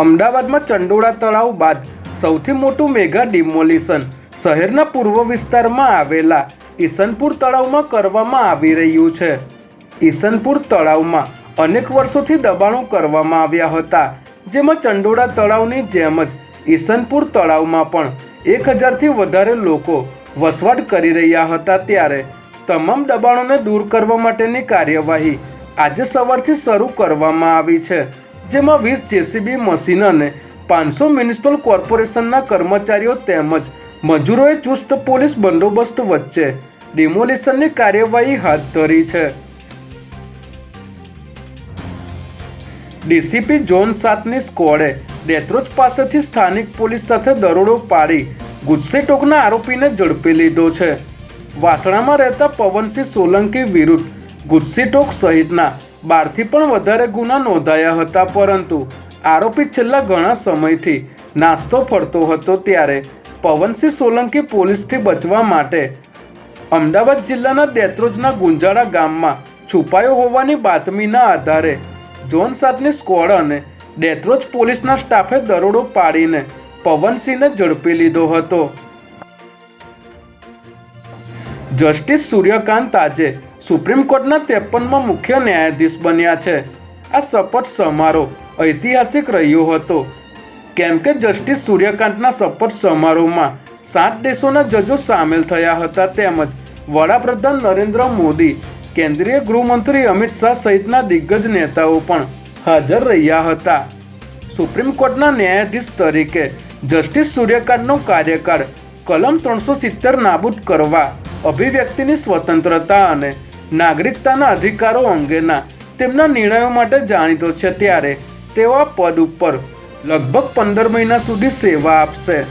અમદાવાદમાં ચંડોળા તળાવ બાદ સૌથી મોટું મેગા ડિમોલિશન શહેરના પૂર્વ વિસ્તારમાં આવેલા ઈસનપુર તળાવમાં કરવામાં આવી રહ્યું છે. ઈસનપુર તળાવમાં અનેક વર્ષોથી દબાણો કરવામાં આવ્યા હતા, જેમાં ચંડોળા તળાવની જેમ જ ઈસનપુર તળાવમાં પણ એક હજારથી વધારે લોકો વસવાટ કરી રહ્યા હતા ત્યારે તમામ દબાણોને દૂર કરવા માટેની કાર્યવાહી આજે સવારથી શરૂ કરવામાં આવી છે. જેમાં વીસ જેસીબી મશીન અને પાંચસો મ્યુનિસિપલ કોર્પોરેશનના કર્મચારીઓ તેમજ મજૂરોએ ચુસ્ત પોલીસ બંદોબસ્ત વચ્ચે ડિમોલિશનની કાર્યવાહી હાથ ધરી છે. ડીસીપી ઝોન સાતની સ્કોડે ડેથરોજ પાસેથી સ્થાનિક પોલીસ સાથે દરોડો પાડી ગુસ્સે ટોકના આરોપીને ઝડપી લીધો છે. વાસણામાં રહેતા પવનસિંહ સોલંકી વિરુદ્ધ ગુસ્સીટોક સહિતના બારથી પણ વધારે ગુના નોંધાયા હતા, પરંતુ આરોપી છેલ્લા ઘણા સમયથી નાસ્તો ફરતો હતો ત્યારે પવનસિંહ સોલંકી પોલીસથી બચવા માટે અમદાવાદ જિલ્લાના દેત્રોજના ગુંજાળા ગામમાં છુપાયો હોવાની બાતમીના આધારે ઝોન સાતની સ્કોડ અને દેત્રોજ પોલીસના સ્ટાફે દરોડો પાડીને પવનસિંહને ઝડપી લીધો હતો. જસ્ટિસ સૂર્યકાંત આજે સુપ્રીમ કોર્ટના ત્રેપનમાં મુખ્ય ન્યાયાધીશ બન્યા છે. આ શપથ સમારોહ ઐતિહાસિક રહ્યો હતો. કેમ કે જસ્ટિસ સૂર્યકાંતના શપથ સમારોહમાં સાત દેશોના જજો સામેલ થયા હતા તેમજ વડાપ્રધાન નરેન્દ્ર મોદી, કેન્દ્રીય ગૃહમંત્રી અમિત શાહ સહિતના દિગ્ગજ નેતાઓ પણ હાજર રહ્યા હતા. સુપ્રીમ કોર્ટના ન્યાયાધીશ તરીકે જસ્ટિસ સૂર્યકાંતનો કાર્યકાળ કલમ ત્રણસો સિત્તેર નાબૂદ કરવા, અભિવ્યક્તિની સ્વતંત્રતા અને નાગરિકતાના અધિકારો અંગેના તેમના નિર્ણયો માટે જાણીતો છે ત્યારે તેઓ પદ ઉપર લગભગ પંદર મહિના સુધી સેવા આપશે.